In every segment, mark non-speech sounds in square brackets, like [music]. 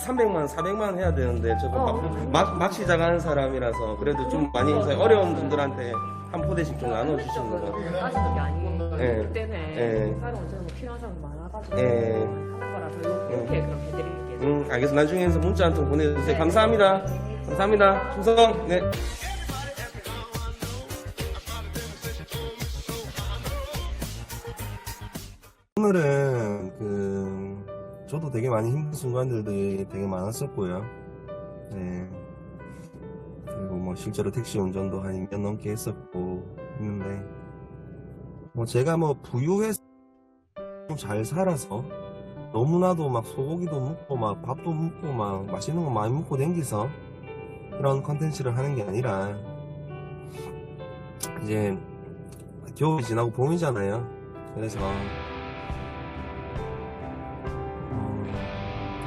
300만, 400만 해야 되는데 저도 어. 막, 막, 막 시작하는 사람이라서 그래도 좀 많이 이제 어려운 분들한테 한 포대씩 좀 나눠주시는 거. 따지는 게 아니고 예. 그때는 예. 쌀은 언제나 뭐 필요한 사람 많아가지고 예. 하는 거라서 이렇게 그럼 해드릴게요. 음, 알겠습니다. 나중에서 문자 한 통 보내주세요. 감사합니다. 감사합니다. 충성. 네. 오늘은 그 저도 되게 많이 힘든 순간들이 되게 많았었고요. 네. 그리고 뭐 실제로 택시 운전도 한 2년 넘게 했었고 했는데 뭐 제가 뭐 부유해서 좀 잘 살아서 너무나도 막 소고기도 먹고 막 밥도 먹고 막 맛있는 거 많이 먹고 댕기서 그런 컨텐츠를 하는 게 아니라 이제 겨울이 지나고 봄이잖아요. 그래서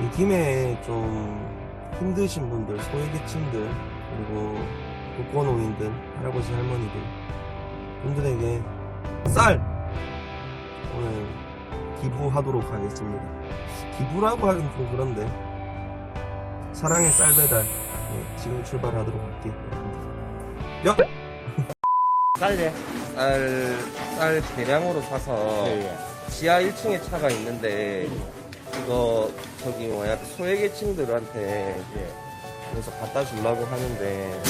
이 김에 좀 힘드신 분들, 소외계층들 그리고 독거노인들, 할아버지 할머니들 분들에게 쌀 오늘 기부하도록 하겠습니다. 기부라고 하긴 좀 그런데 사랑의 쌀 배달 네, 지금 출발하도록 할게요. 야! [laughs] 쌀래? 쌀, 쌀 대량으로 사서 예, 예. 지하 1층에 차가 있는데 이거 저기 뭐야 소외계층들한테 예. 그래서 갖다 주려고 하는데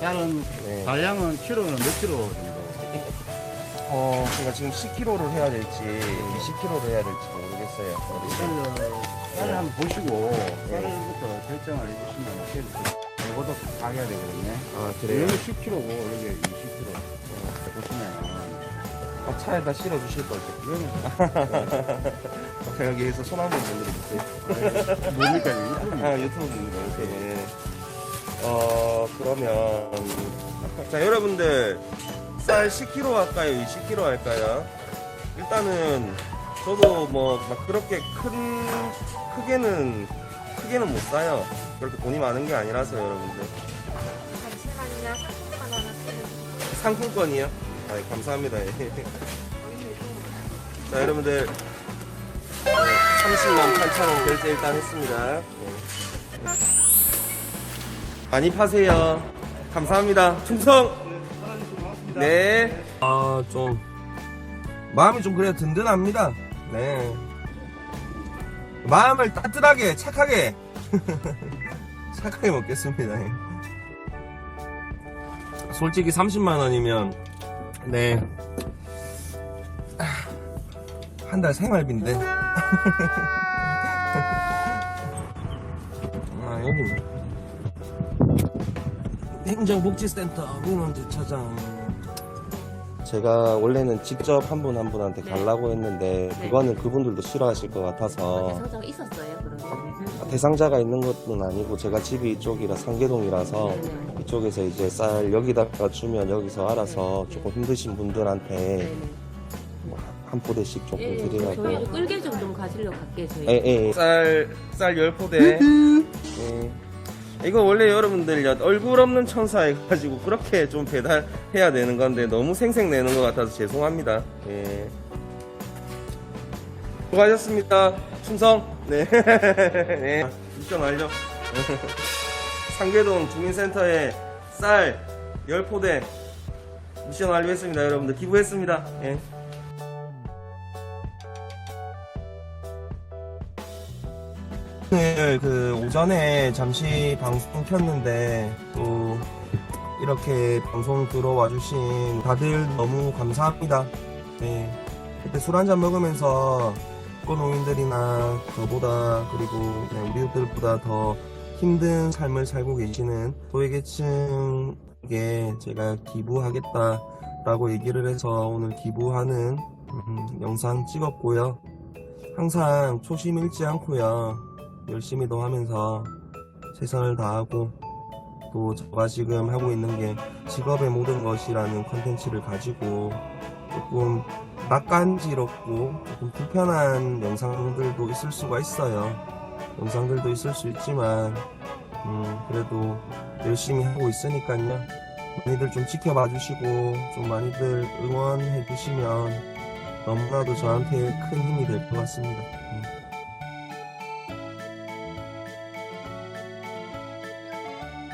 쌀은 네. 달량은 키로는 몇 킬로 정도? 어 제가 지금 10kg를 해야 될지 20kg를 해야 될지 모르겠어요. 쌀을 쌀을 한번 보시고 쌀부터 결정을 해주시면 제일 이것도 다 해야 되거든요. 아 그래요? 여기 10kg고 여기 20kg. 보시면 어, 차에다 실어 주실 거죠? 이거는 여기에서 손 한번 들어주세요. 뭡니까? 유튜브 아, 유튜브입니다. 이렇게. 어, 그러면. 자, 여러분들. 쌀 10kg 할까요? 20kg 할까요? 일단은, 저도 뭐, 막 그렇게 큰, 크게는, 크게는 못 사요. 그렇게 돈이 많은 게 아니라서, 여러분들. 잠시만요. 상품권 하나 쓰는 상품권이요? 아, 감사합니다. 자, 여러분들. 30만 8천 원 결제 일단 했습니다. 네. 많이 파세요. 감사합니다. 충성! 네. 아, 좀. 마음이 좀 그래도 든든합니다. 네. 마음을 따뜻하게, 착하게. [laughs] 착하게 먹겠습니다. 예. 솔직히 30만 원이면, 네. 한 달 생활비인데. [laughs] 아, 여기. 행정복지센터 민원 주차장. 제가 원래는 직접 한 분 한 분한테 네. 가려고 했는데 네. 그거는 그분들도 싫어하실 것 같아서 대상자가 있었어요, 그러면? 대상자가 있는 것은 아니고 제가 집이 이쪽이라 상계동이라서 네네. 이쪽에서 이제 쌀 여기다가 주면 여기서 알아서 조금 힘드신 분들한테 네네. 한 포대씩 조금 예, 드리라고. 저희 끌개 정도 가지려고 갈게요, 저희. 예, 예. 쌀, 쌀 10포대. 예. 이거 원래 여러분들 야, 얼굴 없는 천사 해가지고 그렇게 좀 배달해야 되는 건데 너무 생색내는 것 같아서 죄송합니다. 예. 수고하셨습니다. 충성. 네. [laughs] 네. 미션 완료. [laughs] 상계동 주민센터에 쌀 10포대 미션 완료했습니다. 여러분들 기부했습니다. 예. 오늘 그 오전에 잠시 방송 켰는데 또 이렇게 방송 들어와 주신 다들 너무 감사합니다. 네. 그때 술 한잔 먹으면서 노인들이나 저보다 그리고 그냥 우리들보다 더 힘든 삶을 살고 계시는 소외계층에 제가 기부하겠다라고 얘기를 해서 오늘 기부하는 음, 영상 찍었고요. 항상 초심 잃지 않고요. 열심히도 하면서 최선을 다하고 또 제가 지금 하고 있는 게 직업의 모든 것이라는 컨텐츠를 가지고 조금 낯간지럽고 조금 불편한 영상들도 있을 수가 있어요. 영상들도 있을 수 있지만 음, 그래도 열심히 하고 있으니까요. 많이들 좀 지켜봐 주시고 좀 많이들 응원해 주시면 너무나도 저한테 큰 힘이 될 것 같습니다.